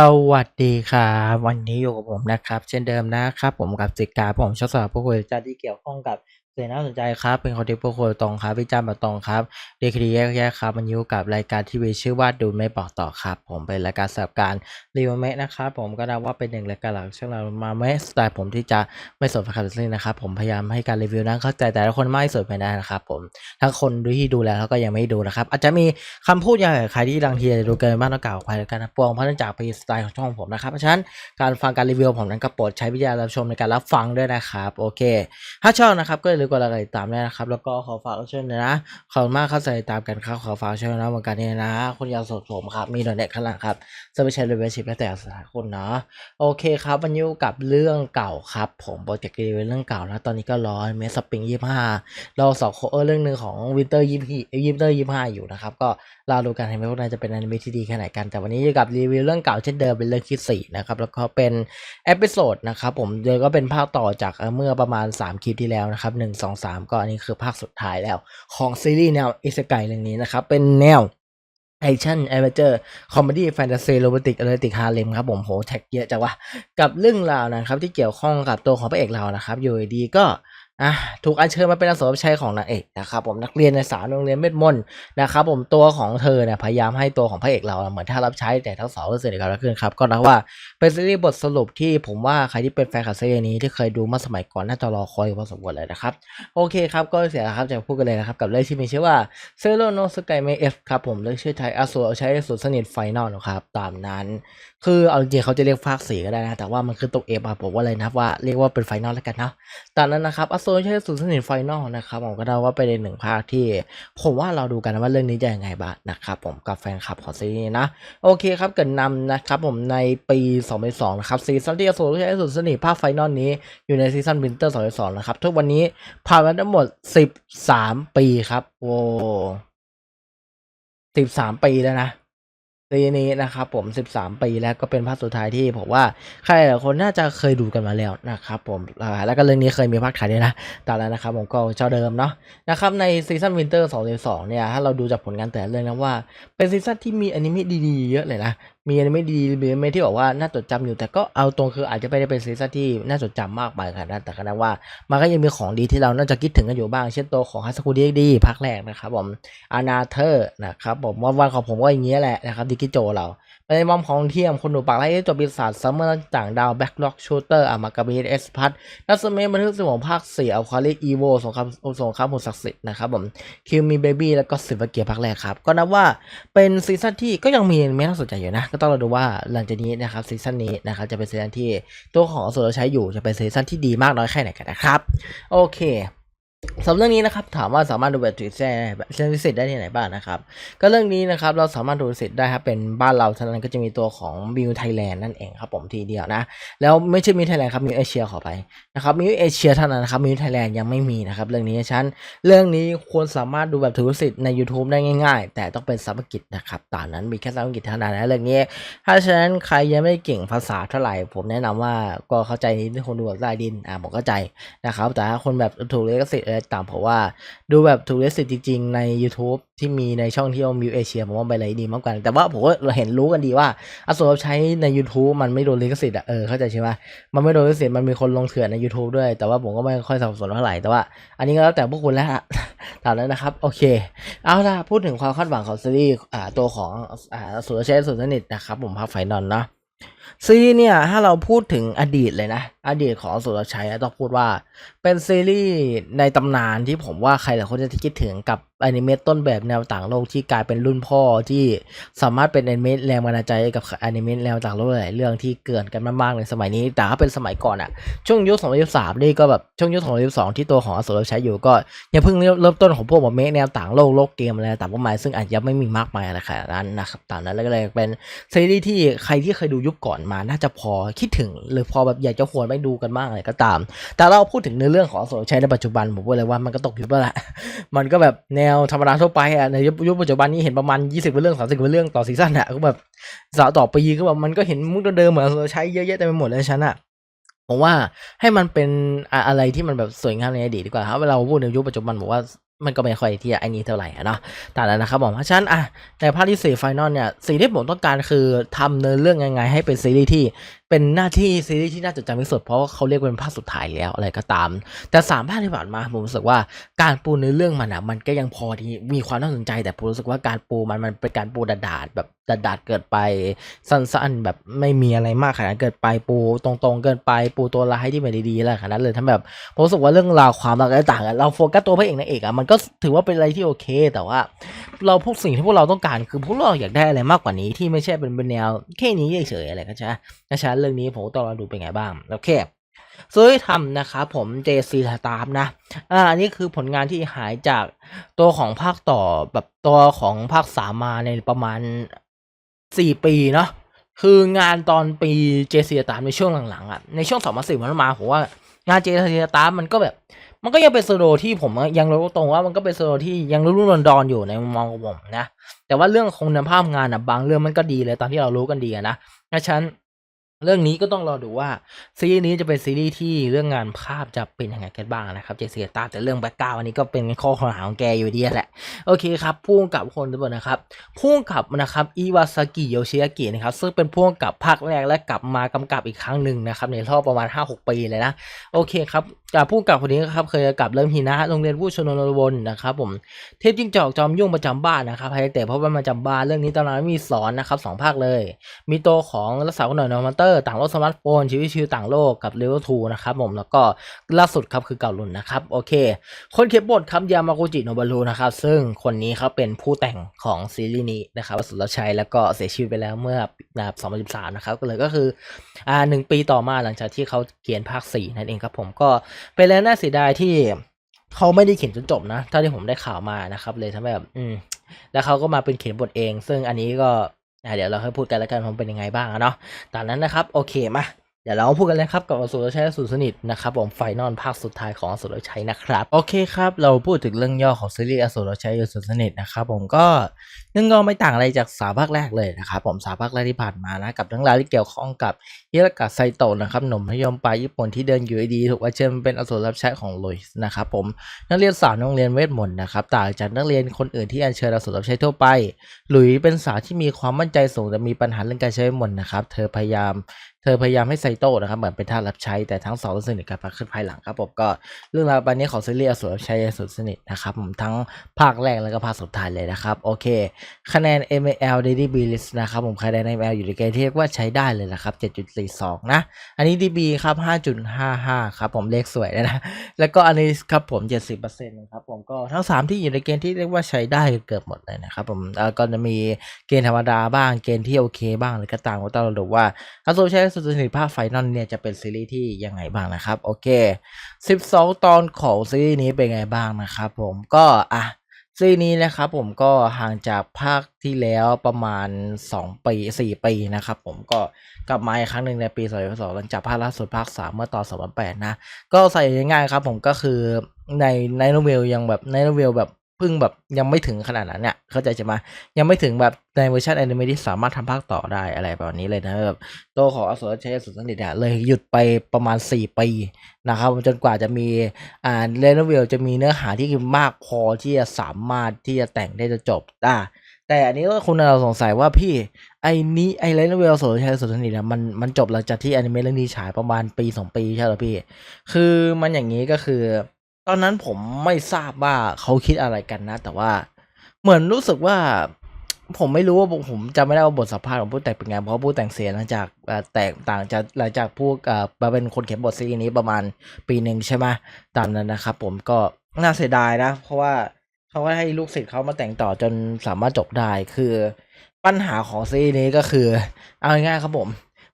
สวัสดีครับวันนี้อยู่กับผมนะครับ เช่นเดิมนะครับ ผมกับสิกาผมชอบสอบพวกคุยจะที่เกี่ยวข้องกับ สื่น่าสนใจครับ เป็นคอนเทนต์ผู้คุยตรงครับวิจารณ์แบบตรงครับเรียกคดีแยกๆครับมันอยู่กับรายการทีวีชื่อว่าดูไม่บอกต่อครับ ผมเป็นรายการสำหรับการรีวิวเมะนะครับ ผมก็นับว่าเป็นหนึ่งรายการหลักช่วงเรามาเมะสไตล์ผมที่จะไม่สนใครทั้งสิ้นะครับ ผมพยายามให้การรีวิวนั้นเข้าใจแต่ละคนไม่สุดภายในะครับ ผมทั้งคนดูที่ดูแล้วแล้วก็ยังไม่ดูนะครับ อาจจะมีคำพูดอย่างใครที่บางทีจะดูเกินบ้างต้องกล่าวอภัยแล้วกันนะปวงเพราะเนื่องจากเป็นสไตล์ของช่องผมนะครับเพราะฉะนั้นการฟังการรีวิวผมนั้นก็โปรดใช้วิจารณญาณรับชมในการรับฟังด้วยนะครับโอเค ถ้าชอบนะครับก็อย่าลืมกดไลค์กดติดตามด้นะครับ แล้วก็ขอฝากช่วยนะ ขอบคุณมากครับใส่ตามกันครับขอฝากช่วยนะเหมือนกันเนี่ยนะคนอยาสดผมครับ มีดอนเน็ตข้างหลังครับจะไปใช้เรเวชิพแล้วแต่สถานคนเนาะโอเคครับวันนี้กับเรื่องเก่าครับ ผมโปรเจกต์รีวิวเรื่องเก่านะตอนนี้ก็รอเมสปริงยี่ห้าเราสองคเออเรื่องหนึ่งของวินเตอร์ยี่พี่วินเตอร์ยี่ห้าอยู่นะครับก็รอดูกันให้ไหมว่าน่าจะเป็นอนิเมะที่ดีแค่ไหนกันแต่วันนี้อยู่กับรีวิวเรื่องเก่าเช่นเดิมเป็นเรื่องที่สี่นะครับแล้วก็เป็นเอพิโซดนะครับผมเดี๋ยวก็เป็นภาคต่อจากเมื่อประมาณ 3คลิปที่แล้วนะครับหนึ่งสองสามก็อันนี้คือภาคสุดท้ายแล้วของซีรีส์แนวอิสกายเรื่องนี้นะครับ เป็นแนวแอคชั่นแอดเวนเจอร์คอมเมดี้แฟนตาซีโรแมนติกอะไรติกฮาเลมครับผมโหแท็กเยอะจังวะกับเรื่องราวนะครับที่เกี่ยวข้องกับตัวของพระเอกเรานะครับอยู่ดีก็ อะถูกอัญเชิญมาเป็นอาสารับใช้ของนางเอกนะครับผมนักเรียนในสารโรงเรียนเม็ดมนต์นะครับผมตัวของเธอเนี่ยพยายามให้ตัวของพระเอกเราเหมือนถ้ารับใช้แต่ทั้งสองก็เสร็จกันแล้วขึ้นครับก็นับว่าเป็นซีรีส์บทสรุปที่ผมว่าใครที่เป็นแฟนคลับซีรีส์นี้ที่เคยดูมื่อสมัยก่อนน่าจะรอคอยพอสมควรเลยนะครับโอเคครับก็เสียครับจะพูดกันเลยนะครับกับเรื่องที่มีชื่อว่าเซโ o โนสกายเมเอฟครับผมเรื่องชื่อไทยอาสูใช้สูตรสนิทไฟนอลนะครับตามนั้น คือเอาจริงๆเขาจะเรียกภาคสี่ก็ได้นะ แต่ว่ามันคือตัวเอฟอะผมว่าเลยนะว่าเรียกว่าเป็นไฟนอลแล้วกันนะตามนั้นนะครับอาสูใช้สูตรสนิทไฟนอลนะครับผมก็เดาว่าเป็นหนึ่งภาคที่ ผมว่าเราดูกันว่าเรื่องนี้จะยังไงบ้างนะครับผมกับแฟนคลับของซีรีส์นี้นะโอเคครับเกิดนำนะครับผมในปี2002นะครับซีซั่นที่อาสูใช้สูตรสนิทภาคไฟนอลนี้อยู่ในซีซั่นวินเตอร์2002นะครับทุกวันนี้ผ่านมาทั้งหมดสิบสามปีครับโอ้สิบสามปีแล้วนะ ซีนี้นะครับผม 13 ปีแล้วก็เป็นภาคสุดท้ายที่ผมว่าใครหลายคนน่าจะเคยดูกันมาแล้วนะครับผมแล้วก็เรื่องนี้เคยมีภาคขายด้วยนะตามแล้วนะครับผมก็เจ้าเดิมเนาะนะครับในซีซั่นวินเตอร์2022เนี่ยถ้าเราดูจากผลงานแต่เรื่องนะว่าเป็นซีซั่นที่มีอนิเมะดีๆเยอะเลยนะ มีอะไรไม่ดีมีอะไรที่บอกว่าน่าจดจำอยู่แต่ก็เอาตรงคืออาจจะไม่ได้เป็นซีซั่นที่น่าจดจำมากไปขนาดนั้นแต่ก็นะว่า มันก็ยังมีของดีที่เราน่าจะคิดถึงกันอยู่บ้าง เช่นตัวของฮัสคูดีดีภาคแรกนะครับผมอานาเธอร์นะครับผมวันวันของผมก็อย่างเงี้ยแหละนะครับดิกิโจเรา ในมอมของเทียมคนหนูปากไล่จบปีศาจซัมเมอร์ต่างดาวแบ็กล็อกชูเตอร์อามากาบีเอสพัทนัสเมบันทึกสมองภาคสี่อัลคาลิอีโวสงครามสงครามหุ่นศักดิ์สิทธิ์นะครับผมคิวมีเบบี้แล้วก็สิบเกียร์ภาคแรกครับ ก็นับว่าเป็นซีซั่นที่ก็ยังมีไม่น่าสนใจอยู่นะ ก็ต้องเราดูว่าหลังจากนี้นะครับซีซั่นนี้นะครับจะเป็นซีซั่นที่ตัวของโซลใช้อยู่จะเป็นซีซั่นที่ดีมากน้อยแค่ไหนกันนะครับ โอเค สำหรับเรื่องนี้นะครับถามว่าสามารถดูแบบถือแซ่แบบเรื่องพิเศษได้ที่ไหนบ้างนะครับ ก็เรื่องนี้นะครับเราสามารถดูพิเศษได้ครับเป็นบ้านเราเท่านั้นก็จะมีตัวของมิวไทยแลนด์นั่นเองครับผมทีเดียวนะ แล้วไม่ใช่มิวไทยแลนด์ครับมิวเอเชียขอไปนะครับมิวเอเชียเท่านั้นนะครับมิวไทยแลนด์ยังไม่มีนะครับเรื่องนี้ฉะนันเรื่องนี้ควรสามารถดูแบบถือสิทธิ์ใน YouTube ได้ง่าย ๆ แต่ต้องเป็นภาษาอังกฤษนะครับตามนั้นมีแค่ภาษาอังกฤษเท่านั้นนะเรื่องนี้ ถ้าฉะนั้นใครยังไม่เก่งภาษาเท่าไหร่ ผมแนะนำว่าก็เข้าใจนิดนึงคนดูแบบใต้ดินอ่าผมเข้าใจนะครับแต่ถ้าคนแบบถูกลิขสิทธอะไรต่างผมว่าดูแบบถูกลิขสิทธิ์จริงๆ ใน YouTube ที่มีในช่องที่มิวเอเชียผมว่าไปเลยดีมากกว่าแต่ว่าผมก็เห็นรู้กันดีว่าอสมใช้ใน YouTube มันไม่โดนลิขสิทธิ์อะเออเข้าใจใช่ไหมมันไม่โดนลิขสิทธิ์มันมีคนลงเถื่อนใน YouTube ด้วย แต่ว่าผมก็ไม่ค่อยสนับสนเท่าไหร่แต่ว่าอันนี้ก็แล้วแต่พวกคุณแล้วตามนั้นนะครับโอเค เอาล่ะพูดถึงความคาดหวังของซีรีส์อ่าตัวของอ่าสุรชษฐ์สุดสนิทนะครับผมภาคไฟนอลเนาะซีรีส์เนี่ยถ้าเราพูดถึงอดีตเลยนะ อดีตของสุรชัยต้องพูดว่า เป็นซีรีส์ในตำนานที่ผมว่าใครหลายคนจะคิดถึงกับอนิเมะต้นแบบแนวต่างโลกที่กลายเป็นรุ่นพ่อที่สามารถเป็นอนิเมะแรงบันดาลใจกับอนิเมะแนวต่างโลกหลายเรื่องที่เกิดกันมากๆในสมัยนี้ แต่ถ้าเป็นสมัยก่อนอะช่วงยุค2023นี่ก็แบบช่วงยุค2022ที่ตัวของสุรชัยอยู่ก็ยังเพิ่งเริ่มต้นของพวกแบบเมะแนวต่างโลกโลกเกมอะไรต่างพวกมายซึ่งอาจจะไม่มีมากมายอะไรขนาดนั้นนะครับตามนั้นแล้วก็เลยเป็นซีรีส์ที่ใครที่เคยดูยุคก่อนมาน่าจะพอคิดถึง หรือพอแบบอยากจะหวนไปดูกันบ้างอะไรก็ตาม แต่เราพูดถึงในเรื่องของอสุรชัยในปัจจุบันผมพูดเลยว่ามันก็ตกยุคแล้วแหละมันก็แบบแนวธรรมดาทั่วไปอะในยุคยุคปัจจุบันนี้เห็นประมาณ 20เป็นเรื่อง30เป็นเรื่องต่อซีซั่นอะก็แบบสาวต่อปีก็แบบมันก็เห็นมุกเดิมเหมือนเราใช้เยอะแยะเต็มไปหมดเลยฉันอะผมว่าให้มันเป็นอะไรที่มันแบบสวยงามในอดีตดีกว่าครับเวลาเราพูดในยุคปัจจุบันบอกว่ามันก็ไม่ค่อยที่จะไอ้นี้เท่าไหร่อะเนาะแต่แล้วนะครับผมเพราะฉะนั้นอะในภาคที่สี่ไฟนอลเนี่ยสิ่งที่ผมต้องการคือทำเนื้อเรื่องยังไงให้เป็นซีรีส์ที่เป็นหน้าที่ซีรีส์ที่น่าจดจำที่สุดเพราะว่าเขาเรียกเป็นภาคสุดท้ายแล้วอะไรก็ตาม แต่สามภาคที่ผ่านมาผมรู้สึกว่าการปูเนื้อเรื่องมันอะมันก็ยังพอที่มีความน่าสนใจ แต่ผมรู้สึกว่าการปูมันมันเป็นการปูดาดๆแบบดาดๆเกิดไปสั้นๆ แบบไม่มีอะไรมากขนาดเกิดไปปูตรงๆ เกินไปปูตัวร้ายที่ไม่ดีๆอะไรขนาดนั้นเลยทั้งแบบผมรู้สึกว่าเรื่องราวความรักต่างกันเราโฟกัสตัวพระเอกนางเอกอะมันก็ถือว่าเป็นอะไรที่โอเค แต่ว่า เราพวกสิ่งที่พวกเราต้องการคือพวกเราอยากได้อะไรมากกว่านี้ที่ไม่ใช่เป็นเป็นแนวแค่นี้เฉยๆอะไรก็ใช่เพราะฉะนั้นเรื่องนี้ผมต้องรอดูเป็นไงบ้างโอเคส่วนที่ทำนะครับผม JC สตาร์นะ อ่า อันนี้คือผลงานที่หายจากตัวของภาคต่อแบบตัวของภาคสามมาในประมาณสี่ปีเนาะ คืองานตอนปี JC สตาร์ในช่วงหลังๆอะ ในช่วงสองพันสี่มันมาผมว่างาน JC สตาร์มันก็แบบ มันก็ยังเป็นโซโลที่ผมยังรู้ตรงว่ามันก็เป็นโซโลที่ยังรุ่นดอนอยู่ในมุมมองของผมนะ แต่ว่าเรื่องคงนภาพงานอะบางเรื่องมันก็ดีเลยตอนที่เรารู้กันดีนะเพราะฉะนั้น เรื่องนี้ก็ต้องรอดูว่าซีรีส์นี้จะเป็นซีรีส์ที่เรื่องงานภาพจะเป็นยังไงกันบ้างนะครับเจสซี่ตาแต่เรื่องแบ็กกราวอันนี้ก็เป็นข้อข้อหาของแกอยู่ดีแหละ โอเคครับพุ่งกับคนทุกคนนะครับพุ่งกับนะครับอีวาซากิโยชิอากินะครับซึ่งเป็นพุ่งกับภาคแรกและกลับมากำกับอีกครั้งหนึ่งนะครับในรอบประมาณ 5-6 ปีเลยนะโอเคครับจากพุ่งกับคนนี้ครับเคยกับเริ่มหินะโรงเรียนผู้ชนนวนนะครับผมเทพจิ้งจอกจอมยุ่งประจำบ้านนะครับให้แต่เพราะว่ามาจำบ้านเรื่องนี้ตอนนั้นมีสอนนะครับสองภาคเลย มีตัวของรักษาคนหน่อยนอมเตอร์ต่างโลกสมาร์ทโฟนชีวิตชีวิตต่างโลกกับเลเวลทูนะครับผมแล้วก็ล่าสุดครับคือเก่ารุ่นนะครับโอเค คนเขียนบทครับยามากุจิโนบารุนะครับซึ่งคนนี้เขาเป็นผู้แต่งของซีรีส์นี้นะครับสุรชัยแล้วก็เสียชีวิตไปแล้วเมื่อนะครับ2013นะครับก็เลยก็คืออ่าหนึ่งปีต่อมาหลังจากที่เขาเขียนภาค4นั่นเองครับผมก็เป็นแล้วน่าเสียดายที่เขาไม่ได้เขียนจนจบนะเท่าที่ผมได้ข่าวมานะครับ เลยทำให้แบบอืมแล้วเขาก็มาเป็นเขียนบทเอง ซึ่งอันนี้ก็อะเดี๋ยวเราค่อยพูดกันแล้วกันผมเป็นยังไงบ้างเนาะตอนนั้นนะครับ โอเคมา เดี๋ยวเราพูดกันเลยครับกับอสุรชัยสูตรสนิทนะครับผมไฟนอลภาคสุดท้ายของอสุรชัยนะครับโอเคครับเราพูดถึงเรื่องย่อของซีรีส์อสุรชัยสูตรสนิทนะครับผมก็เรื่องย่อไม่ต่างอะไรจากสาภาคแรกเลยนะครับผมสาภาคแรกที่ผ่านมานะกับเรื่องราวที่เกี่ยวข้องกับฮิรากะไซโตะนะครับหนุ่มพยมปลายญี่ปุ่นที่เดินอยู่ดีๆถูกอัญเชิญเป็นอสุรรับใช้ของลุยส์นะครับผมนักเรียนสาวโรงเรียนเวทมนต์นะครับต่างจากนักเรียนคนอื่นที่อัญเชิญอสุรรับใช้ทั่วไปหลุยเป็นสาวที่มีความมั่นใจสูงแต่มีปัญหาเรื่องการใช้เวทมนต์นะครับเธอพยายาม ธอพยายามให้ไซโต้นะครับเหมือนเป็นท่าสรับใช้แต่ทั้งสองรู้สนิทกันมาขึ้นภายหลังครับผมก็เรื่องราวปานนี้ของซีรีส์อสุรรับใช้สุดสนิทนะครับผมทั้งภาคแรกแล้วก็ภาคสุดท้ายเลยนะครับโอเคคะแนน ML Daily B List นะครับผมคะแนน ML อยู่ในเกณฑ์ที่เรียกว่าใช้ได้เลยนะครับ 7.42 นะ อันนี้ DB ครับ 5.55 ครับผมเลขสวยนะแล้วก็อันนี้ครับผม 70%นะครับผมก็ทั้ง 3 ที่อยู่ในเกณฑ์ที่เรียกว่าใช้ได้เกือบหมดเลยนะครับผมก็จะมีเกณฑ์ธรรมดาบ้างเกณฑ์ที่โอเคบ้างหรือก็ตามก็ต้องดูว่าอาโซใช้สุดสนิทภาคไฟนอลเนี่ยจะเป็นซีรีส์ที่ยังไงบ้างนะครับ โอเค 12 ตอนของซีรีส์นี้เป็นไงบ้างนะครับผมก็อะซีรีส์นี้นะครับผมก็ห่างจากภาคที่แล้วประมาณ 2 ปี 4 ปีนะครับผมก็กลับมาอีกครั้งหนึ่งในปี2022หลังจากภาคล่าสุดภาค 3 เมื่อตอน2008นะ ก็ใส่ง่ายๆครับผมก็คือในในโนเวลยังแบบในโนเวลแบบ เพิ่งแบบยังไม่ถึงขนาดนั้นเนี่ยเข้าใจใช่ไหมยังไม่ถึงแบบในเวอร์ชันแอนิเมะที่สามารถทำภาคต่อได้อะไรแบบนี้เลยนะแบบตัวของอสุรชัยสุดสนิทอะเลยหยุดไปประมาณ 4 ปีนะครับจนกว่าจะมีอ่าเรนเวลจะมีเนื้อหาที่มากพอที่จะสามารถที่จะแต่งได้จะจบอ่าแต่อันนี้ก็คุณเราสงสัยว่าพี่ไอ้นี้ไอ้เรนเวลโซลชัยสุดสนิทเนี่ยมันมันจบหลังจากที่แอนิเมะเรื่องนี้ฉายประมาณปีสองปีใช่หรอพี่ คือมันอย่างนี้ก็คือ ตอนนั้นผมไม่ทราบว่าเขาคิดอะไรกันนะ แต่ว่าเหมือนรู้สึกว่า ผมไม่รู้ว่าผมจำไม่ได้ว่าบทสัมภาษณ์ของผู้แต่งเป็นไงเพราะผู้แต่งเสียหลังจากเอ่อแตกต่างจากหลังจากผู้มาเป็นคนเขียนบทซีรีส์นี้ประมาณปีหนึ่งใช่ไหมตามนั้นนะครับผมก็น่าเสียดายนะ เพราะว่าเขาก็ให้ลูกศิษย์เขามาแต่งต่อจนสามารถจบได้คือปัญหาของซีรีส์นี้ก็คือ เอาง่ายๆครับผม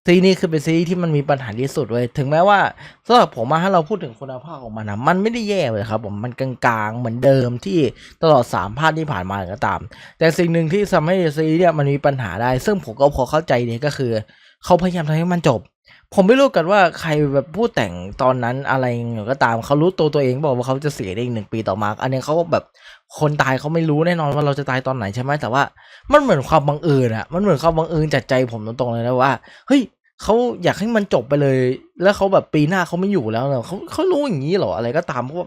ซีนี้คือเป็นซีที่มันมีปัญหาที่สุดเลยถึงแม้ว่าสำหรับผมมาถ้าเราพูดถึงคุณภาพของมันนะมันไม่ได้แย่เลยครับผมมันกลางๆเหมือนเดิมที่ตลอดสามภาคที่ผ่านมาก็ตาม แต่สิ่งหนึ่งที่ทำให้ซีเนี่ยมันมีปัญหาได้ ซึ่งผมก็พอเข้าใจดีก็คือ เขาพยายามทำให้มันจบ ผมไม่รู้กันว่าใครแบบพูดแต่งตอนนั้นอะไรอย่างก็ตามเขารู้ตัวตัวเองบอกว่าเขาจะเสียได้อีกหนึ่งปีต่อมา อันนี้เขาก็แบบคนตายเขาไม่รู้แน่นอนว่าเราจะตายตอนไหนใช่ไหมแต่ว่ามันเหมือนความบังเอิญอะมันเหมือนความบังเอิญจัดใจผมตรงๆเลยนะว่าเฮ้ยเขาอยากให้มันจบไปเลย แล้วเขาแบบปีหน้าเขาไม่อยู่แล้วเนอะเขาเขารู้อย่างนี้เหรออะไรก็ตามเพราะ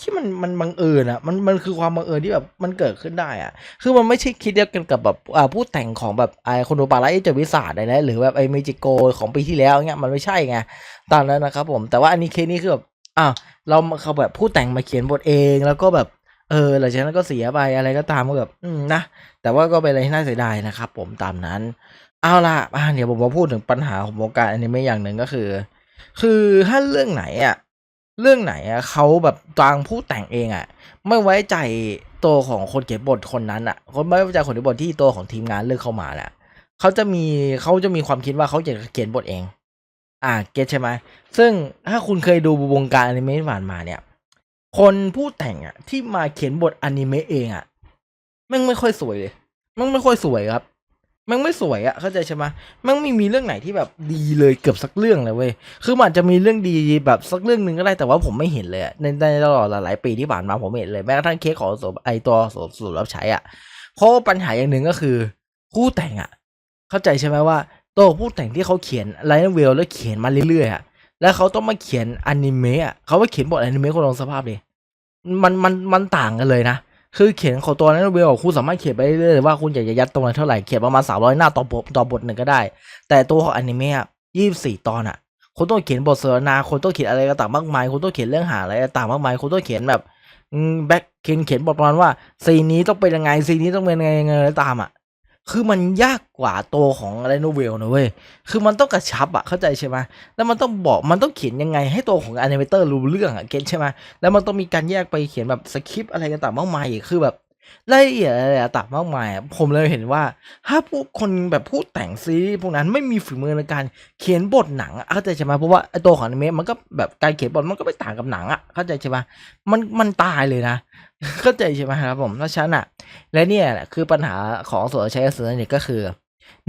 ที่มันมันบังเอิญอะมันมันคือความบังเอิญที่แบบมันเกิดขึ้นได้อะคือมันไม่ใช่คิดเดียวกันกับแบบอ่าผู้แต่งของแบบไอคนโดปาไลท์เจวิสาดอะไรนะหรือแบบไอเมจิโกของปีที่แล้วเงี้ยมันไม่ใช่ไงตามนั้นนะครับผมแต่ว่าอันนี้เคสนี้คือแบบอ้าวเราเขาแบบผู้แต่งมาเขียนบทเองแล้วก็แบบเออหลังจากนั้นก็เสียไปอะไรก็ตามก็แบบอืมนะแต่ว่าก็เป็นอะไรที่น่าเสียดายนะครับผมตามนั้น เอาล่ะอะเดี๋ยวผมมาพูดถึงปัญหาของวงการอนิเมะอย่างหนึ่งก็คือ คือถ้าเรื่องไหนอะ เรื่องไหนอะเขาแบบทางผู้แต่งเองอะไม่ไว้ใจตัวของคนเขียนบทคนนั้นอะคนไม่ไว้ใจคนเขียนบทที่ตัวของทีมงานเลือกเข้ามาแหละเขาจะมีเขาจะมีความคิดว่าเขาอยากจะเขียนบทเอง อ่าเก็ตใช่ไหมซึ่งถ้าคุณเคยดูวงการอนิเมะที่ผ่านมาเนี่ย คนผู้แต่งอะที่มาเขียนบทอนิเมะเองอะแม่งไม่ค่อยสวยเลยแม่งไม่ค่อยสวยครับ มันไม่สวยอะเข้าใจใช่ไหมแมันไม่มีเรื่องไหนที่แบบดีเลยเกือบสักเรื่องเลยเว้ยคือมันอาจจะมีเรื่องดีแบบสักเรื่องหนึ่งก็ได้แต่ว่าผมไม่เห็นเลยในในตลอดหลายๆปีที่ผ่านมาผมไม่เห็นเลยแม้กระทั่งเคสของสไอตัวสูตรรับใช้อะเพราะว่าปัญหาอย่างหนึ่งก็คือผู้แต่งอะเข้าใจใช่ไหมว่าตัวผู้แต่งที่เขาเขียนไลน์เวลแล้วเขียนมาเรื่อยๆอะแล้วเขาต้องมาเขียนอนิเมะอะเขาว่เขียนบทอนิเมะคนลองสภาพดิมันมันมันต่างกันเลยนะ คือเขียนของตัวนั้นเวลคุณสามารถเขียนไปเรื่อยๆเลยว่าคุณอยากจะยัดตรงนั้นเท่าไหร่เขียนประมาณสามร้อยหน้าต่อบทต่อบทหนึ่งก็ได้ แต่ตัวของอนิเมะยี่สิบสี่ตอนอะคุณต้องเขียนบทสนทนาคุณต้องเขียนอะไรต่างมากมายคุณต้องเขียนเรื่องหาอะไรต่างมากมายคุณต้องเขียนแบบแบ็คเขียนเขียนบทประมาณว่าซีนนี้ต้องเป็นยังไงซีนนี้ต้องเป็นยังไงยังไงตามอะ คือมันยากกว่าตัวของอะไรโนเวลนะเว้ย คือมันต้องกระชับอะเข้าใจใช่ไหมแล้วมันต้องบอก มันต้องเขียนยังไงให้ตัวของอนิเมเตอร์รู้เรื่องอะเก็ตใช่ไหมแล้วมันต้องมีการแยกไปเขียนแบบสคริปต์อะไรต่างมากมายคือแบบ รายละเอียดอะไรต่างมากมาย ผมเลยเห็นว่า ถ้าพวกคนแบบผู้แต่งซีรีส์พวกนั้นไม่มีฝีมือในการเขียนบทหนังเข้าใจใช่ไหมเพราะว่าไอตัวของอนิเมะมันก็แบบการเขียนบทมันก็ไม่ต่างกับหนังอะเข้าใจใช่ไหมมันมันตายเลยนะ เข้าใจใช่ไหมครับผมเพราะฉะนั้นอะและเนี่ยแหละคือปัญหาของอสุรใช้อสุรเนี่ยก็คือ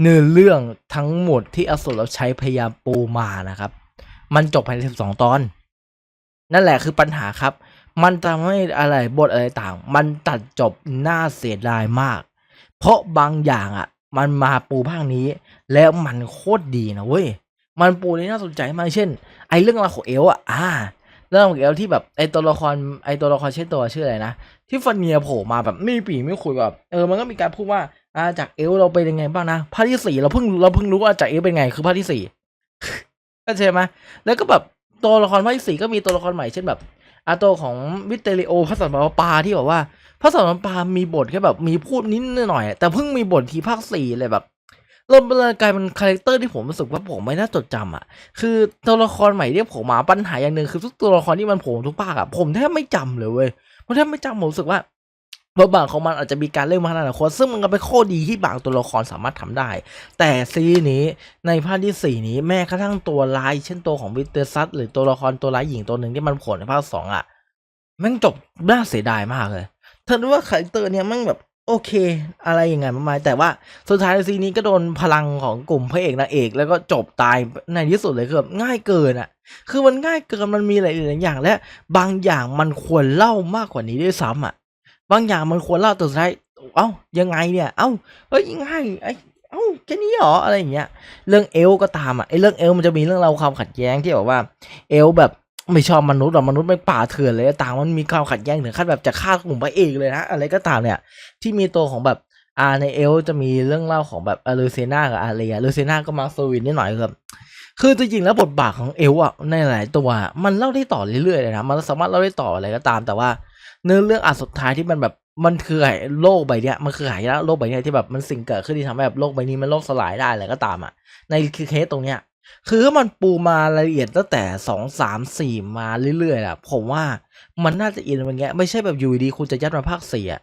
เนื้อเรื่องทั้งหมดที่อสุรใช้พยายามปูมานะครับ มันจบภายในสิบสองตอน นั่นแหละคือปัญหาครับ มันทำให้อะไรบทอะไรต่าง มันตัดจบน่าเสียดายมาก เพราะบางอย่างอะ มันมาปูภาคนี้ แล้วมันโคตรดีนะเว้ยมันปูนี่น่าสนใจมากเช่น ไอเรื่องราวของเอลอะอ่าเรื่องของเอลที่แบบไอตัวละครไอตัวละครเช่นตัวชื่ออะไรนะที่ฟันเนียโผล่มาแบบไม่มีปีไม่คุยแบบเออมันก็มีการพูดว่าอ่าจากเอลเราเป็นยังไงบ้างนะภาคที่สี่เราเพิ่งเราเพิ่งรู้ว่าจากเอลเป็นไงคือภาคที่สี่ก็ใช่ไหมแล้วก็แบบตัวละครภาคที่สี่ก็มีตัวละครใหม่เช่นแบบ อาตัวของวิเตริโอพระสันปาที่บอกว่าพระสันปามีบทแค่แบบมีพูดนิดหน่อย แต่เพิ่งมีบททีภาคสี่เลยแบบเริ่มเลยกลายเป็นคาแรคเตอร์ที่ผมรู้สึกว่าผมไม่น่าจดจำอะ คือตัวละครใหม่ที่ผมมาปัญหาอย่างหนึ่งคือทุกตัวละครที่มันโผล่ทุกภาคอะผมแทบไม่จำเลยเว้ยผมแทบไม่จำผมรู้สึกว่า บทบาทของมันอาจจะมีการเล่นมาในอนาคตซึ่งมันก็เป็นข้อดีที่บางตัวละครสามารถทำได้ แต่ซีนี้ในภาคที่สี่นี้แม้กระทั่งตัวร้ายเช่นตัวของวิเตอร์ซัตหรือตัวละครตัวร้ายหญิงตัวหนึ่งที่มันผลในภาคสองอะแม่งจบน่าเสียดายมากเลยเธอรู้ว่าคาแรคเตอร์เนี่ยแม่งแบบโอเค อะไรยังไงมากมายแต่ว่าสุดท้ายซีรีนี้ก็โดนพลังของกลุ่มพระเอกนางเอก แล้วก็จบตายในที่สุดเลยคือง่ายเกินอะ คือมันง่ายเกินมันมีหลายอย่างและบางอย่างมันควรเล่ามากกว่านี้ด้วยซ้ำอะ บางอย่างมันควรเล่าแต่สุดท้ายเอ้ายังไงเนี่ย เอ้าเฮ้ยง่ายไอ้เอ้าแค่นี้เหรออะไรอย่างเงี้ย เรื่องเอลก็ตามอะไอ้เรื่องเอลมันจะมีเรื่องราวความขัดแย้งที่แบบว่า เอลแบบไม่ชอบมนุษย์หรอกมนุษย์ไม่ป่าเถื่อนเลยต่างมันมีความขัดแย้งถึงขั้นแบบจะฆ่ากลุ่มพระเอกเลยนะอะไรก็ตามเนี่ย ที่มีตัวของแบบอ่าในเอลจะมีเรื่องเล่าของแบบอลูเซนากับอาเรียลูเซนาก็มาโซวินนิดหน่อยครับคือจริงๆแล้วบทบาทของเอลอะในหลายตัว มันเล่าได้ต่อเรื่อยๆเลยนะมันสามารถเล่าได้ต่ออะไรก็ตามแต่ว่า เนื้อเรื่องอันสุดท้ายที่มันแบบมันคือโลกใบเนี้ยมันคือหายนะโลกใบเนี้ยที่แบบมันสิ่งเกิดขึ้นที่ทำให้แบบโลกใบนี้มันโลกสลายได้อะไรก็ตามอะในคือเคสตรงเนี้ยคือมันปูมารายละเอียดตั้งแต่สองสามสี่มาเรื่อยๆอะผมว่ามันน่าจะอินมันเงี้ยไม่ใช่แบบอยู่ดีๆคุณจะยัดมาภาคสี่อะ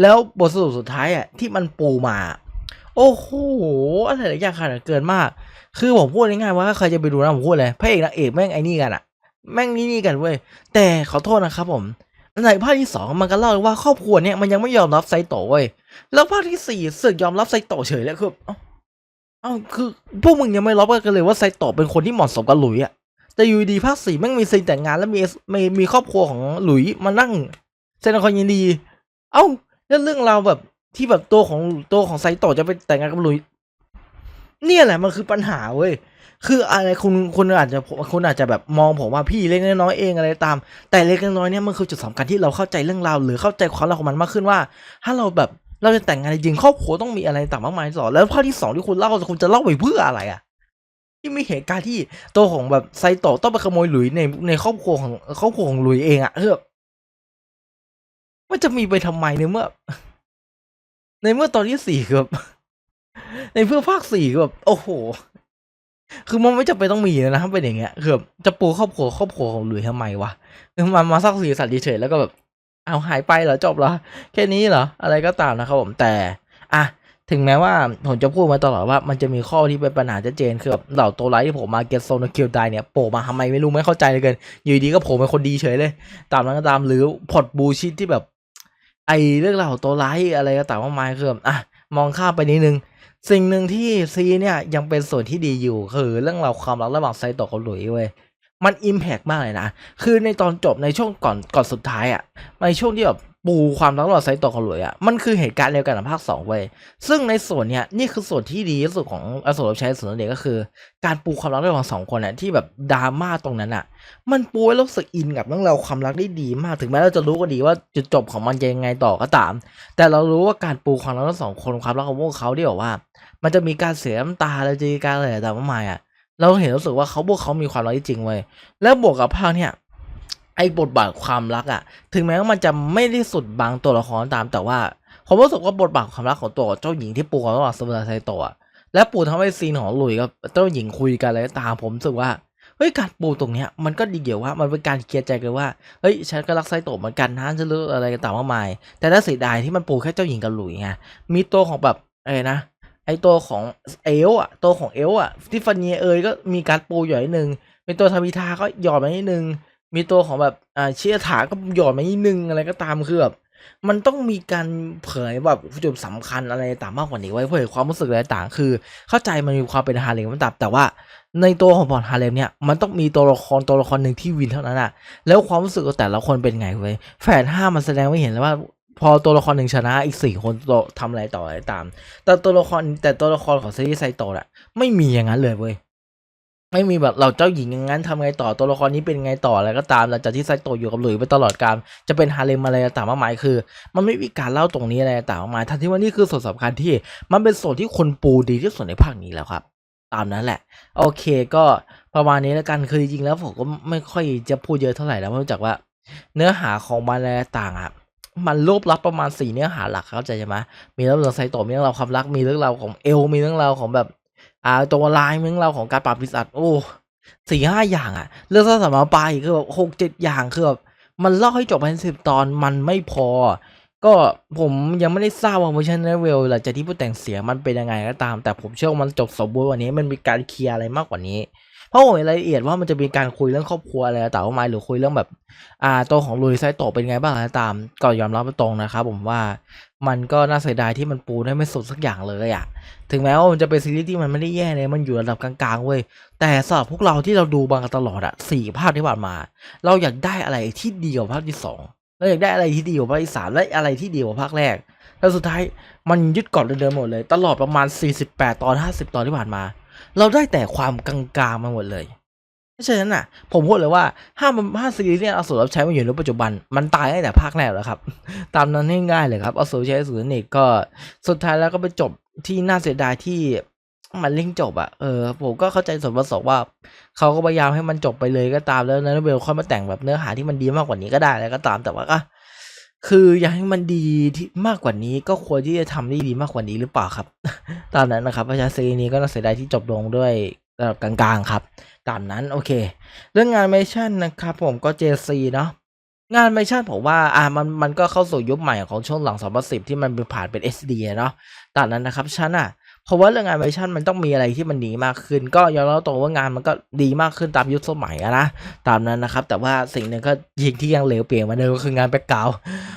แล้วบทสรุปสุดท้ายอะที่มันปูมา โอ้โหอะไรหลายอย่างขนาดเกินมาก คือผมพูดง่ายๆว่าใครจะไปดูนะผมพูดเลยพระเอกนางเอกแม่งไอ้นี่กันอะ แม่งนี่นี่กันเว้ยแต่ขอโทษนะครับผม ในภาคที่สองมันก็เล่าว่าครอบครัวเนี้ยมันยังไม่ยอมรับไซโตะเว้ยแล้วภาคที่สี่สึกยอมรับไซโตะเฉยแล้วคือเอ้าเอ้าคือพวกมึงยังไม่รับกันเลยว่าไซโตะเป็นคนที่เหมาะสมกับหลุยอะแต่อยู่ดีภาคสี่แม่งมีซีนแต่งงานแล้วมีมีมีครอบครัวของหลุยมานั่งแสดงความยินดี เอ้าแล้วเรื่องราวแบบที่แบบตัวของตัวของไซโตะจะไปแต่งงานกับหลุย เนี่ยแหละมันคือปัญหาเว้ย คืออะไรคุณคุณอาจจะคุณอาจจะแบบมองผมว่าพี่เล็กน้อยเองอะไรตาม แต่เล็กน้อยเนี่ยมันคือจุดสำคัญที่เราเข้าใจเรื่องราวหรือเข้าใจความรักของมันมากขึ้นว่า ถ้าเราแบบเราจะแต่งงานจริงครอบครัวต้องมีอะไรต่างมากมายสอนแล้วข้อที่สองที่คุณเล่าคุณจะเล่าไปเพื่ออะไรอะที่มีเหตุการณ์ที่ตัวของแบบไซโตะต้องไปขโมยหลุยในในครอบครัวของครอบครัวของหลุยเองอะคือมันจะมีไปทำไมในเมื่อ ในเมื่อตอนที่สี่คือแบบในเพื่อภาคสี่คือแบบโอ้โห คือมันไม่จำเป็นต้องมีนะถ้าเป็นอย่างเงี้ยคือจะปูครอบครัวครอบครัวของหลุยทำไมวะคือมามาสร้างสีสันเฉยๆแล้วก็แบบเอาหายไปเหรอจบเหรอแค่นี้เหรออะไรก็ตามนะครับผมแต่อะถึงแม้ว่าผมจะพูดมาตลอดว่ามันจะมีข้อที่เป็นปัญหาชัดเจนคือแบบเหล่าตัวร้ายที่ผมมาเก็ตโซนคิวไดเนี่ยโผล่มาทำไมไม่รู้ไม่เข้าใจเลยเกิน อยู่ดีก็โผล่เป็นคนดีเฉยเลย ตามนั้นก็ตามหรือพอดบูชิตที่แบบ ไอเรื่องราวของตัวร้ายอะไรก็ตามมากมายคืออะมองข้ามไปนิดนึง สิ่งหนึ่งที่ซีเนี่ยยังเป็นส่วนที่ดีอยู่คือเรื่องราวความรักระหว่างไซโตะกับหลุยเว้ยมันอิมแพกมากเลยนะ คือในตอนจบในช่วงก่อนก่อนสุดท้ายอะ่ะในช่วงที่แบบ ปูความรักระหว่างไซโตะกับหลุยอะ่ะมันคือเหตุการณ์เดียวกันในภาคสองเว้ยซึ่งในส่วนเนี้ยนี่คือส่วนที่ดีที่สุดของอสูรชัยส่วนเด็กก็คือ การปูความรักระหว่างสองคนน่ะที่แบบดราม่าตรงนั้นอะมันปูให้เรารู้สึกอินกับเรื่องราวความรักได้ดีมากถึงแม้เราจะรู้ก็ดีว่าจุดจบของมันจะยังไงต่อก็ตาม แต่เรารู้ว่าการปูความรักทั้งสองคนความรักของพวกเขาที่บอกว่า มันจะมีการเสียน้ำตาแล้วจะมีการอะไรต่างๆมากมายอะเราเห็นรู้สึกว่าเขาพวกเขามีความรักที่จริงเว้ยแล้วบวกกับภาคเนี่ย ไอ้บทบาทความรักอะถึงแม้ว่ามันจะไม่ได้สุดบางตัวละครตาม แต่ว่าผมรู้สึกว่าบทบาทความรักของตัวเจ้าหญิงที่ปูความระหว่างซูเปอร์ไซโตะและปูทำให้ซีนของหลุยกับเจ้าหญิงคุยกันอะไรตามผมรู้สึกว่าเฮ้ยการปูตรงเนี้ยมันก็ดีเกี่ยวว่ามันเป็นการเคลียร์ใจกันว่าเฮ้ยฉันก็รักไซโตะเหมือนกันนะฉันรู้อะไรกันต่างมากมาย แต่น่าเสียดายที่มันปูแค่เจ้าหญิงกับหลุยไงมีตัวของแบบอะไรนะไอตัวของเอลอะตัวของเอลอะทิฟฟานีเอยก็มีการปูหย่นิดนึงเป็นตัวทามิทาก็หยอดมานิดนึง มีตัวของแบบอ่าเชียถาก็หยอดมานิดนึงอะไรก็ตามคือแบบมันต้องมีการเผยแบบจุดสำคัญอะไรต่างมากกว่านี้ไว้เผยความรู้สึกอะไรต่างคือ เข้าใจมันมีความเป็นฮาเลมมันตับแต่ว่าในตัวของบอลฮาเลมเนี่ยมันต้องมีตัวละครตัวละครหนึ่งที่วินเท่านั้นอะแล้วความรู้สึกของแต่ละคนเป็นไงเว้ยแฝดห้ามันแสดงให้เห็นแล้วว่า พอตัวละครหนึ่งชนะอีกสี่คนตัวทำอะไรต่ออะไรตาม แต่ตัวละครแต่ตัวละครของซีรีส์ไซโตะอะไม่มีอย่างนั้นเลยเว้ย ไม่มีแบบเราเจ้าหญิงอย่างนั้นทำไงต่อตัวละครนี้เป็นไงต่ออะไรก็ตามหลังจากที่ไซโตอยู่กับหลุยไปตลอดการจะเป็นฮาเลมอะไรต่างมากมายคือ มันไม่มีการเล่าตรงนี้อะไรต่างมากมายทันที่ว่านี่คือส่วนสำคัญที่ มันเป็นส่วนที่คนปูดีที่สุดในภาคนี้แล้วครับ ตามนั้นแหละ โอเคก็ประมาณนี้แล้วกันคือจริงๆแล้วผมก็ไม่ค่อยจะพูดเยอะเท่าไหร่แล้วเพราะจากว่า เนื้อหาของมันอะไรต่างอะมันรวบรัดประมาณสี่เนื้อหาหลักเข้าใจใช่ไหมมีเรื่องราวไซโตมีเรื่องราวความรักมีเรื่องราวของเอลมีเรื่องราวของแบบ อ่าตัวลายมีเรื่องราวของการปราบปีศาจโอ้สี่ห้าอย่างอะเรื่องสั้นสมาปคือแบบหกเจ็ดอย่างคือแบบมันเล่าให้จบภายในสิบตอนมันไม่พอ ก็ผมยังไม่ได้ทราบว่าเวอร์ชันเวลหลังจากที่ผู้แต่งเสียงมันเป็นยังไงก็ตาม แต่ผมเชื่อว่ามันจบสมบูรณ์กวันนี้มันมีการเคลียร์อะไรมากกว่านี้ เพราะผมเห็นรายละเอียดว่ามันจะมีการคุยเรื่องครอบครัวอะไรต่างๆมาหรือคุยเรื่องแบบ อ่าตัวของลุยไซโตเป็นไงบ้างตามก็ยอมรับตรงนะครับผมว่ามันก็น่าเสียดายที่มันปูได้ไม่สุดสักอย่างเลยอะถึงแม้ว่ามันจะเป็นซีรีส์ที่มันไม่ได้แย่เลยมันอยู่ระดับกลางๆเว้ยแต่สำหรับพวกเราที่เราดูมางตลอดอะสี่ภาคที่ผ่านมา เราอยากได้อะไรที่ดีกว่าภาคที่สองเราอยากได้อะไรที่ดีกว่าภาคที่สามและอะไรที่ดีกว่าภาคแรกแล้วสุดท้ายมันยึดเกาะเดิมๆหมดเลย ตลอดประมาณ 48 ตอน 50 ตอนที่ผ่านมา เราได้แต่ความกลางๆมาหมดเลยเพราะฉะนั้นน่ะ ผมพูดเลยว่าห้าห้าซีรีส์เนี่ยเอาสูตรรับใช้มาอยู่ในปัจจุบัน มันตายตั้งแต่ภาคแรกแล้วครับ ตามนั้นง่ายๆเลยครับเอาสูตรใช้สูตรนี่ก็สุดท้ายแล้วก็ไปจบที่น่าเสียดายที่มันเล่งจบอะเออผมก็เข้าใจส่วนประสงค์ว่าเขาก็พยายามให้มันจบไปเลยก็ตามแล้วนั้นเบลค่อยมาแต่งแบบเนื้อหาที่มันดีมากกว่านี้ก็ได้แล้วก็ตามแต่ว่าก็ คืออยากให้มันดีที่มากกว่านี้ก็ควรที่จะทำได้ดีมากกว่านี้หรือเปล่าครับ ตามนั้นนะครับประชาซีนี้ก็น่าเสียดายที่จบลงด้วยระดับกลางๆครับ ตามนั้นโอเค เรื่องงานเมชั่นนะครับ ผมก็ JC เนาะงานเมชั่นผมว่าอ่ามันมันก็เข้าสู่ยุคใหม่ของช่วงหลัง 2010 ที่มันผ่านเป็น SD อะเนาะตอนนั้นนะครับฉันอะ เพราะว่าเรื่องงานเวอร์ชันมันต้องมีอะไรที่มันดีมากขึ้น ก็ยอมรับตรงว่างานมันก็ดีมากขึ้นตามยุคสมัยอะนะตามนั้นนะครับ แต่ว่าสิ่งหนึ่งก็ยิงที่ยังเหลวเปลี่ยนมาเดิมก็คืองานแบ็กกราว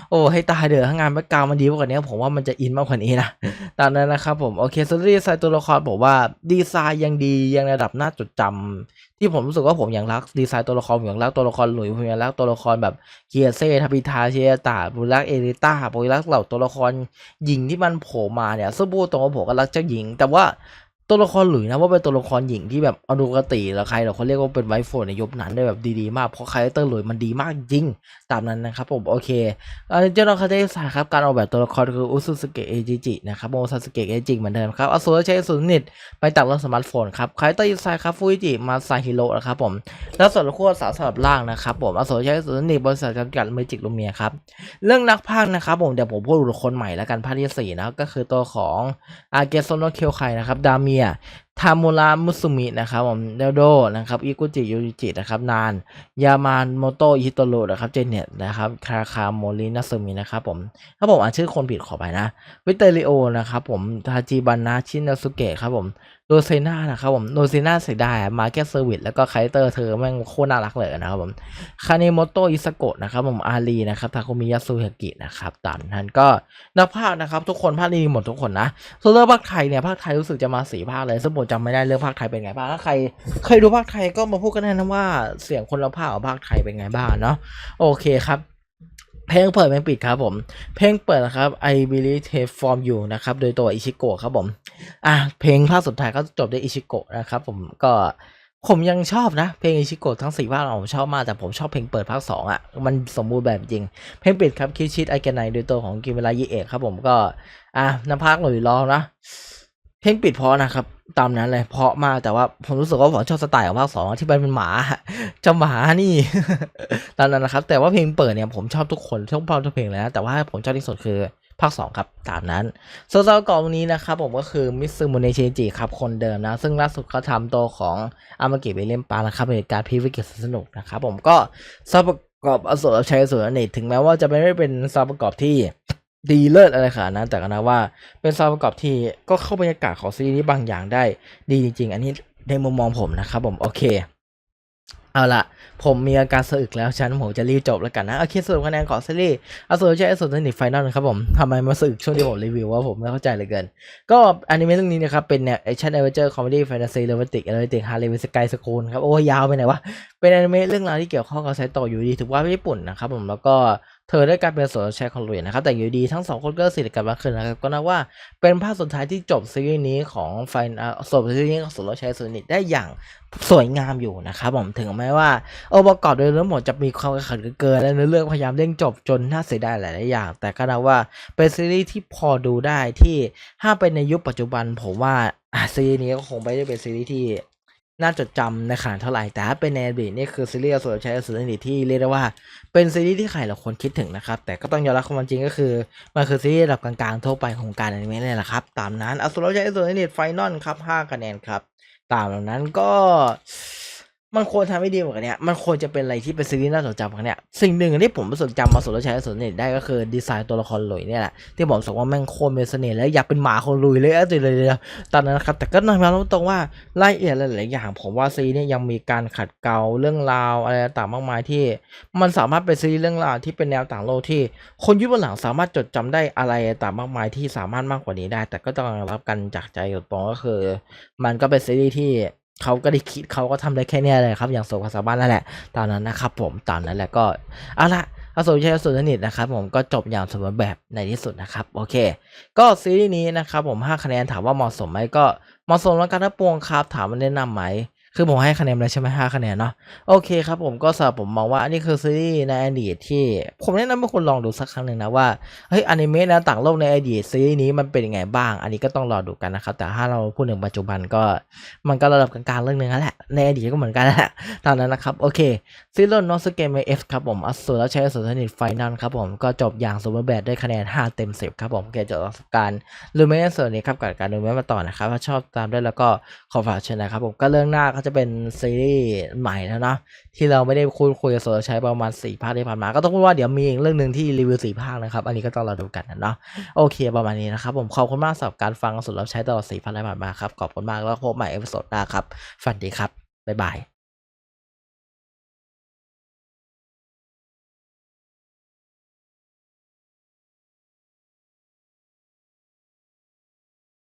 โอ้ให้ตายเด้อถ้างานแบ็กกราวมันดีกว่านี้ผมว่ามันจะอินมากกว่านี้นะตามนั้นนะครับผมโอเคสตอรี่ไซตัวละครบอกว่าดีไซน์ยังดียังระดับน่าจดจำ ที่ผมรู้สึกว่าผมยังรักดีไซน์ตัวละครผมยังรักตัวละครหลุยผมยังรักตัวละครแบบเกียเซ่ทับิทาเชียตาบุรักเอริต้าบุรักเหล่าตัวละครหญิงที่มันโผล่มาเนี่ยซึ่งพูดตรงว่าผมก็รักเจ้าหญิง แต่ว่า ตัวละครหลุยนะว่าเป็นตัวละครหญิงที่แบบอนุกติแล้วใครเราเขาเรียกว่าเป็นไวฟ์โฟนในยุคนั้นได้แบบดีๆมากเพราะคาแรคเตอร์หลุยมันดีมากจริงตามนั้นนะครับผมโอเคเจ้าน้องคาเดสาครับการออกแบบตัวละครคืออุซุสเกะเอจิจินะครับโมซาสเกะเอจิเหมือนเดิมครับอสูรใช้สุนิตไปตัดรถสมาร์ทโฟนครับคาแรคเตอร์ยูไซครับฟูจิมาซาฮิโร่นะครับผมแล้วส่วนขั้วสาวสลับล่างนะครับผมอสูรใช้สุนิตบริษัทจำกัดเมจิกลูเมียครับเรื่องนักพากย์นะครับผมเดี๋ยวผมพูดถึงคนใหม่แล้วกันภาคที่สี่นะก็คือตัวของอาเกโซโนเคียวไคนะครับดาเมียทามูระมุสุมินะครับผมเดโดนะครับอิกุจิยูจิจินะครับนาน ยามานโมโตอิฮิโตโรนะครับเจเน็ตนะครับคาคาโมรินัซมินะครับผมถ้าผมอ่านชื่อคนผิดขอไปนะ วิเตริโอนะครับผมทาจิบันนะชินาสุเกะครับผม โดเซน่านะครับผมโดเซน่าเสียดายมาแค่เซอร์วิสแล้วก็คาแรคเตอร์เธอแม่งโคตรน่ารักเลยนะครับผมคาเนโมโตอิสโกะนะครับผมอารีนะครับทาคุมิยาสุเฮกินะครับตามนั้นก็นักภาคนะครับ ทุกคนภาคดีหมดทุกคนนะส่วนเรื่องภาคไทยเนี่ยภาคไทยรู้สึกจะมาสีภาคเลยซึ่งผมจำไม่ได้เรื่องภาคไทยเป็นไงบ้างถ้าใครเคยดูภาคไทยก็มาพูดกันได้นะว่าเสียงคนละภาคของภาคไทยเป็นไงบ้างเนาะโอเคครับ เพลงเปิดเพลงปิดครับผม เพลงเปิดนะครับ I Believe Take From You นะครับ โดยตัวอิชิโกะครับผม อะ เพลงภาคสุดท้ายก็จบด้วยอิชิโกะนะครับผม ก็ผมยังชอบนะ เพลงอิชิโกะทั้งสี่ภาคผมชอบมาก แต่ผมชอบเพลงเปิดภาคสองอะ มันสมบูรณ์แบบจริง เพลงปิดครับคิชิตไอแกนไนโดยตัวของกิมเวลายิเอะครับผมก็ อะน้ำพักหลุยร้องนะ เพลงปิดพรนะครับ ตามนั้นเลยเพราะมากแต่ว่าผมรู้สึกว่าผมชอบสไตล์ของภาคสองที่มันเป็นหมาเจ้าหมานี่ตามนั้นนะครับ แต่ว่าเพลงเปิดเนี่ยผมชอบทุกคนชอบทุกเพลงเลยนะแต่ว่าผมชอบที่สุดคือภาคสองครับ ตามนั้นโซโซกองนี้นะครับ ผมก็คือมิสซึมุเนเชจิครับ คนเดิมนะ ซึ่งล่าสุดเขาทำตัวของอามาเกะไปเล่นปลานะครับเป็นการพีวิกฤตสนุกนะครับ ผมก็ซาวประกอบอสูรใช้อสูรเนตถึงแม้ว่าจะไม่ได้เป็นซาวประกอบที่ ดีเลิศอะไรขนาดนั้นแต่ก็นะว่า เป็นซาวประกอบที่ก็เข้าบรรยากาศของซีรีส์นี้บางอย่างได้ ดีจริง ๆ อันนี้ในมุมมองผมนะครับผมโอเค เอาละผมมีอาการสะอึกแล้วฉันผมจะรีบจบแล้วกันนะ โอเคสรุปคะแนนของซีรีส์อาสูรใช้อสูรเทคนิคไฟนอลนะครับผมทำไมมาสะอึกช่วงที่ผมรีวิวว่าผมไม่เข้าใจเลยเกิน ก็อนิเมะเรื่องนี้นะครับเป็นแนวแอคชั่นเอเวอเจอร์คอมเมดี้แฟนตาซีโรแมนติกเอเลติกฮาร์เลวิสกายสกูลครับโอ้ยาวไปไหนวะเป็นอนิเมะเรื่องราวที่เกี่ยวข้องกับไซโตะอยู่ดีถือว่าญี่ปุ่นนะครับผมแล้วก็ เธอได้กลายเป็นโสดแชร์คอนลุยนะครับ แต่อยู่ดีทั้งสองคนก็สนิทกันมากขึ้นนะครับ ก็นับว่าเป็นภาคสุดท้ายที่จบซีรีส์นี้ของไฟอ่าจบซีรีส์นี้ของโสดแชร์สนิทได้อย่างสวยงามอยู่นะครับผมถึงแม้ว่าองค์ประกอบโดยทั้งหมดจะมีความขัดเกินและเนื้อเรื่องพยายามเร่งจบจนน่าเสียดายหลายๆอย่าง แต่ก็นับว่าเป็นซีรีส์ที่พอดูได้ที่ถ้าเป็นในยุคปัจจุบันผมว่าซีรีส์นี้ก็คงไม่ได้เป็นซีรีส์ที่ น่าจดจำในขนาดเท่าไหร่ แต่ถ้าเป็นในอดีตนี่คือซีรีส์อสูรใช้อสูรนิที่เรียกได้ว่า เป็นซีรีส์ที่ใครหลายคนคิดถึงนะครับ แต่ก็ต้องยอมรับความจริงก็คือ มันคือซีรีส์ระดับกลางๆทั่วไปของการอนิเมะเลยแหละครับ ตามนั้นอสูรใช้อสูรนิไฟนอลครับ5คะแนนครับ ตามนั้นก็ มันควรทำให้ดีกว่านี้มันควรจะเป็นอะไรที่เป็นซีรีส์น่าจดจำกันเนี่ยสิ่งหนึ่งที่ผมปรู้สึกจำมาสุดแล้วใช้สุดเน็ตได้ก็คือดีไซน์ตัวละครลุยเนี่ยแหละ ที่ผมสึกว่าแม่งโคตรมีเสน่ห์และอยากเป็นหมาคนลุยเลยออเลยเลยตอนนั้นนะครับ แต่ก็นำมาตรงว่ารายละเอียดหลายๆอย่างผมว่าซีเนี่ยยังมีการขัดเกลาเรื่องราวอะไรต่างๆมากมายที่ มันสามารถเป็นซีรีส์เรื่องราวที่เป็นแนวต่างโลกที่ คนยุคหลังสามารถจดจำได้อะไรต่างมากมายที่สามารถมากกว่านี้ได้ แต่ก็ต้องรับกันจากใจตรงก็คือ มันก็เป็นซีรีส์ที่ เขาก็ได้คิดเขาก็ทำได้แค่เนี้ยเลยครับ อย่างโซภาษาบ้านนั่นแหละตามนั้นนะครับผมตามนั้นแหละก็เอาละอสูรชัยอสุรสนิตนะครับผมก็จบอย่างสมบูรณ์แบบในที่สุดนะครับโอเค ก็ซีรีส์นี้นะครับผม5คะแนนถามว่าเหมาะสมไหมก็เหมาะสมแล้วกันนะปวงครับถามว่าแนะนำไหม คือผมให้คะแนนเลยใช่ไหมห้าคะแนนเนาะโอเคครับผมก็สำหรับผมมองว่าอันนี้คือซีรีส์ในอดีตที่ผมแนะนำให้คุณลองดูสักครั้งหนึ่งนะว่าเฮ้ยอนิเมะนะต่างโลกในอดีตซีรีส์นี้มันเป็นยังไงบ้าง อันนี้ก็ต้องรอดูกันนะครับแต่ถ้าเราพูดถึงปัจจุบันก็มันก็ระดับกลางๆเรื่องหนึงนั่นแหละในอดีตก็เหมือนกันแหละตามนั้นนะครับโอเคซีรีส์โนสเกมเอฟครับผมอสูรแล้วใช้อสูรสนิทไฟนอลครับผมก็จบอย่างสมบูรณ์แบบด้วยคะแนน 5 เต็ม 10 ครับผมโอเคจบประสบการณ์ลูเมนส่วนนี้ครับกับการดูเมนมาต่อนะครับถ้าชอบตามด้แล้วก็ขอฝากเชิญนะครับผมก็เรื่องหน้าก็จะเป็นซีรีส์ใหม่แล้วนะที่เราไม่ได้คุยคุยกับโซลใช้ประมาณ4ภาคที่ผ่านมา ก็ต้องพูดว่าเดี๋ยวมีอีกเรื่องหนึ่งที่รีวิว4ภาคนะครับ อันนี้ก็ต้องรอดูกันนะเนาะโอเคประมาณนี้นะครับผมขอบคุณมากสำหรับการฟังสุดรับใช้ตลอด4ภาคที่ผ่านมาครับขอบคุณมากแล้วพบใหม่เอพิโซดหน้าครับฝันดีครับบ๊ายบาย